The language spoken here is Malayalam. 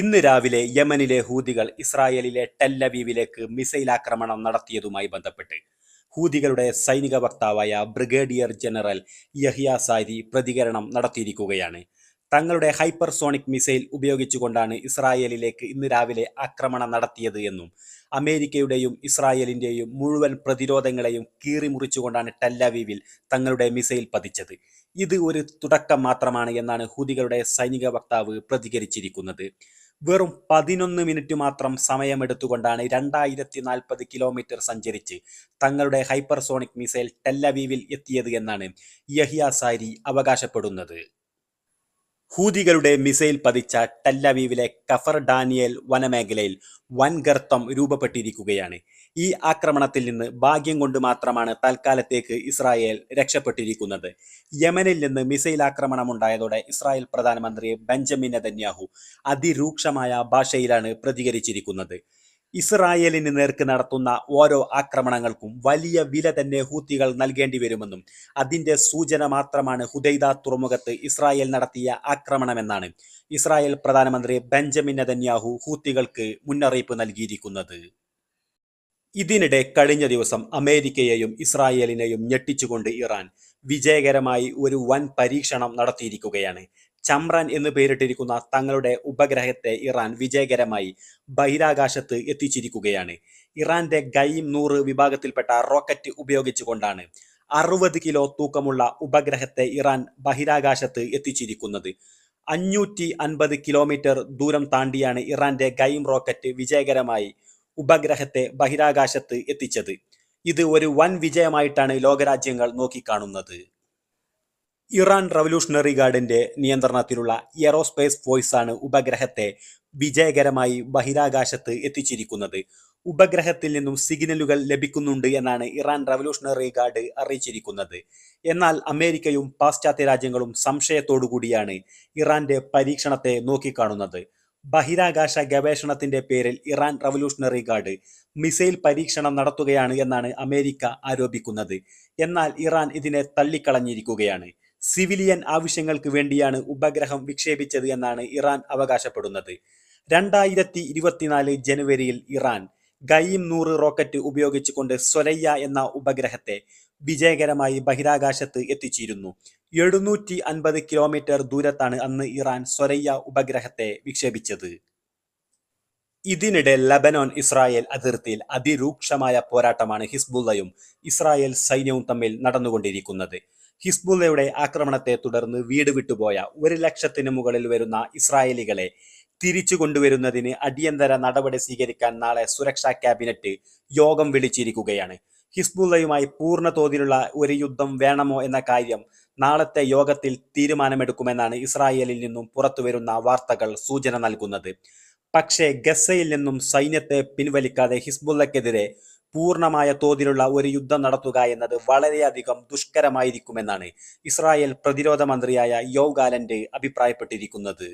ഇന്ന് രാവിലെ യമനിലെ ഹൂതികൾ ഇസ്രായേലിലെ ടെല്ലവീവിലേക്ക് മിസൈൽ ആക്രമണം നടത്തിയതുമായി ബന്ധപ്പെട്ട് ഹൂതികളുടെ സൈനിക വക്താവായ ബ്രിഗേഡിയർ ജനറൽ യഹിയ സാരി പ്രതികരണം നടത്തിയിരിക്കുകയാണ്. തങ്ങളുടെ ഹൈപ്പർസോണിക് മിസൈൽ ഉപയോഗിച്ചുകൊണ്ടാണ് ഇസ്രായേലിലേക്ക് ഇന്ന് രാവിലെ ആക്രമണം നടത്തിയത് എന്നും അമേരിക്കയുടെയും ഇസ്രായേലിന്റെയും മുഴുവൻ പ്രതിരോധങ്ങളെയും കീറിമുറിച്ചുകൊണ്ടാണ് ടെല്ലവീവിൽ തങ്ങളുടെ മിസൈൽ പതിച്ചത്. ഇത് ഒരു തുടക്കം മാത്രമാണ് എന്നാണ് ഹൂതികളുടെ സൈനിക വക്താവ് പ്രതികരിച്ചിരിക്കുന്നത്. വെറും പതിനൊന്ന് മിനിറ്റ് മാത്രം സമയമെടുത്തുകൊണ്ടാണ് രണ്ടായിരത്തി നാൽപ്പത് കിലോമീറ്റർ സഞ്ചരിച്ച് തങ്ങളുടെ ഹൈപ്പർസോണിക് മിസൈൽ ടെല്ലവീവിൽ എത്തിയത് എന്നാണ് യഹിയ സാരി അവകാശപ്പെടുന്നത്. ഹൂതികളുടെ മിസൈൽ പതിച്ച ടല്ലവീവിലെ കഫർ ഡാനിയൽ വനമേഖലയിൽ വൻ ഗർത്തം രൂപപ്പെട്ടിരിക്കുകയാണ്. ഈ ആക്രമണത്തിൽ നിന്ന് ഭാഗ്യം കൊണ്ട് മാത്രമാണ് തൽക്കാലത്തേക്ക് ഇസ്രായേൽ രക്ഷപ്പെട്ടിരിക്കുന്നത്. യമനിൽ നിന്ന് മിസൈൽ ആക്രമണമുണ്ടായതോടെ ഇസ്രായേൽ പ്രധാനമന്ത്രി ബെഞ്ചമിൻ നെതന്യാഹു അതിരൂക്ഷമായ ഭാഷയിലാണ് പ്രതികരിച്ചിരിക്കുന്നത്. ഇസ്രായേലിന് നേർക്ക് നടത്തുന്ന ഓരോ ആക്രമണങ്ങൾക്കും വലിയ വില തന്നെ ഹൂത്തികൾ നൽകേണ്ടി വരുമെന്നും അതിന്റെ സൂചന മാത്രമാണ് ഹുദൈദ തുറമുഖത്ത് ഇസ്രായേൽ നടത്തിയ ആക്രമണമെന്നാണ് ഇസ്രായേൽ പ്രധാനമന്ത്രി ബെഞ്ചമിൻ നെതന്യാഹു ഹൂത്തികൾക്ക് മുന്നറിയിപ്പ് നൽകിയിരിക്കുന്നത്. ഇതിനിടെ കഴിഞ്ഞ ദിവസം അമേരിക്കയെയും ഇസ്രായേലിനെയും ഞെട്ടിച്ചുകൊണ്ട് ഇറാൻ വിജയകരമായി ഒരു വൻ പരീക്ഷണം നടത്തിയിരിക്കുകയാണ്. ചമ്രാൻ എന്ന് പേരിട്ടിരിക്കുന്ന തങ്ങളുടെ ഉപഗ്രഹത്തെ ഇറാൻ വിജയകരമായി ബഹിരാകാശത്ത് എത്തിച്ചിരിക്കുകയാണ്. ഇറാന്റെ ഗൈം നൂറ് വിഭാഗത്തിൽപ്പെട്ട റോക്കറ്റ് ഉപയോഗിച്ചുകൊണ്ടാണ് അറുപത് കിലോ തൂക്കമുള്ള ഉപഗ്രഹത്തെ ഇറാൻ ബഹിരാകാശത്ത് എത്തിച്ചിരിക്കുന്നത്. അഞ്ഞൂറ്റി അൻപത് കിലോമീറ്റർ ദൂരം താണ്ടിയാണ് ഇറാന്റെ ഗൈം റോക്കറ്റ് വിജയകരമായി ഉപഗ്രഹത്തെ ബഹിരാകാശത്ത് എത്തിച്ചത്. ഇത് ഒരു വൻ വിജയമായിട്ടാണ് ലോകരാജ്യങ്ങൾ നോക്കിക്കാണുന്നത്. ഇറാൻ റവല്യൂഷണറി ഗാർഡിന്റെ നിയന്ത്രണത്തിലുള്ള എയറോസ്പേസ് ഫോഴ്സ് ആണ് ഉപഗ്രഹത്തെ വിജയകരമായി ബഹിരാകാശത്ത് എത്തിച്ചിരിക്കുന്നത്. ഉപഗ്രഹത്തിൽ നിന്നും സിഗ്നലുകൾ ലഭിക്കുന്നുണ്ട് എന്നാണ് ഇറാൻ റവല്യൂഷണറി ഗാർഡ് അറിയിച്ചിരിക്കുന്നത്. എന്നാൽ അമേരിക്കയും പാശ്ചാത്യ രാജ്യങ്ങളും സംശയത്തോടുകൂടിയാണ് ഇറാന്റെ പരീക്ഷണത്തെ നോക്കിക്കാണുന്നത്. ബഹിരാകാശ ഗവേഷണത്തിന്റെ പേരിൽ ഇറാൻ റവല്യൂഷണറി ഗാർഡ് മിസൈൽ പരീക്ഷണം നടത്തുകയാണ് എന്നാണ് അമേരിക്ക ആരോപിക്കുന്നത്. എന്നാൽ ഇറാൻ ഇതിനെ തള്ളിക്കളഞ്ഞിരിക്കുകയാണ്. സിവിലിയൻ ആവശ്യങ്ങൾക്ക് വേണ്ടിയാണ് ഉപഗ്രഹം വിക്ഷേപിച്ചത് എന്നാണ് ഇറാൻ അവകാശപ്പെടുന്നത്. രണ്ടായിരത്തി ഇരുപത്തിനാല് ജനുവരിയിൽ ഇറാൻ ഗൈം നൂറ് റോക്കറ്റ് ഉപയോഗിച്ചുകൊണ്ട് സൊലയ്യ എന്ന ഉപഗ്രഹത്തെ വിജയകരമായി ബഹിരാകാശത്ത് എത്തിച്ചിരുന്നു. എഴുന്നൂറ്റി അൻപത് കിലോമീറ്റർ ദൂരത്താണ് അന്ന് ഇറാൻ സൊരയ്യ ഉപഗ്രഹത്തെ വിക്ഷേപിച്ചത്. ഇതിനിടെ ലബനോൻ ഇസ്രായേൽ അതിർത്തിയിൽ അതിരൂക്ഷമായ പോരാട്ടമാണ് ഹിസ്ബുള്ളയും ഇസ്രായേൽ സൈന്യവും തമ്മിൽ നടന്നുകൊണ്ടിരിക്കുന്നത്. ഹിസ്ബുള്ളയുടെ ആക്രമണത്തെ തുടർന്ന് വീട് വിട്ടുപോയ ഒരു ലക്ഷത്തിന് മുകളിൽ വരുന്ന ഇസ്രായേലികളെ തിരിച്ചു കൊണ്ടുവരുന്നതിന് അടിയന്തര നടപടി സ്വീകരിക്കാൻ നാളെ സുരക്ഷാ ക്യാബിനറ്റ് യോഗം വിളിച്ചിരിക്കുകയാണ്. ഹിസ്ബുള്ളയുമായി പൂർണ തോതിലുള്ള ഒരു യുദ്ധം വേണമോ എന്ന കാര്യം നാളത്തെ യോഗത്തിൽ തീരുമാനമെടുക്കുമെന്നാണ് ഇസ്രായേലിൽ നിന്നും പുറത്തുവരുന്ന വാർത്തകൾ സൂചന നൽകുന്നത്. പക്ഷേ ഗസയിൽ നിന്നും സൈന്യത്തെ പിൻവലിക്കാതെ ഹിസ്ബുള്ളക്കെതിരെ പൂർണമായ തോതിലുള്ള ഒരു യുദ്ധം നടത്തുക എന്നത് വളരെയധികം ദുഷ്കരമായിരിക്കുമെന്നാണ് ഇസ്രായേൽ പ്രതിരോധ മന്ത്രിയായ യോ ഗാലന്റ് അഭിപ്രായപ്പെട്ടിരിക്കുന്നത്.